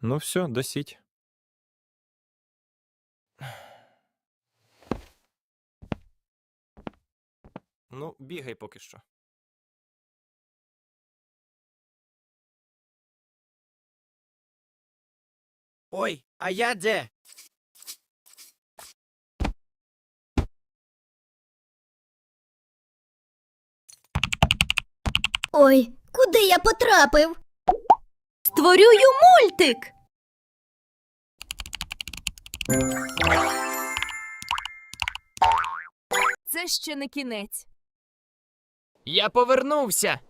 Ну все, досіть. Ну, бігай поки що. Ой, а я де? Ой, куди я потрапив? Створюю мультик. Це ще не кінець. Я повернувся.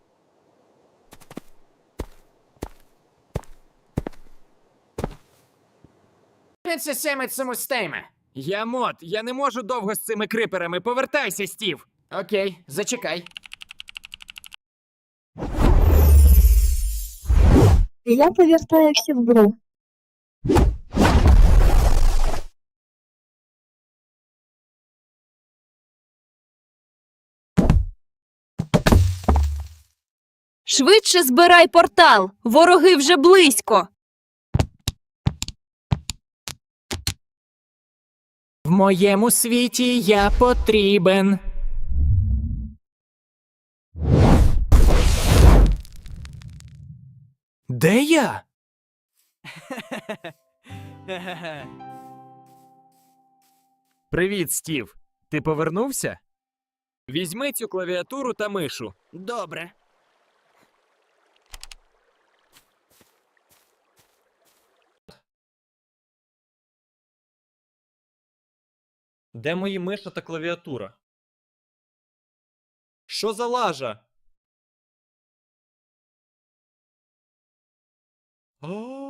Це саме цьому. Я мод, я не можу довго з цими криперами. Повертайся, Стів. Окей, зачекай. Я повертаюся в гру. Швидше збирай портал. Вороги вже близько. В моєму світі я потрібен. Де я? Привіт, Стів. Ти повернувся? Візьми цю клавіатуру та мишу. Добре. Де мої миша та клавіатура? Що за лажа? 哦。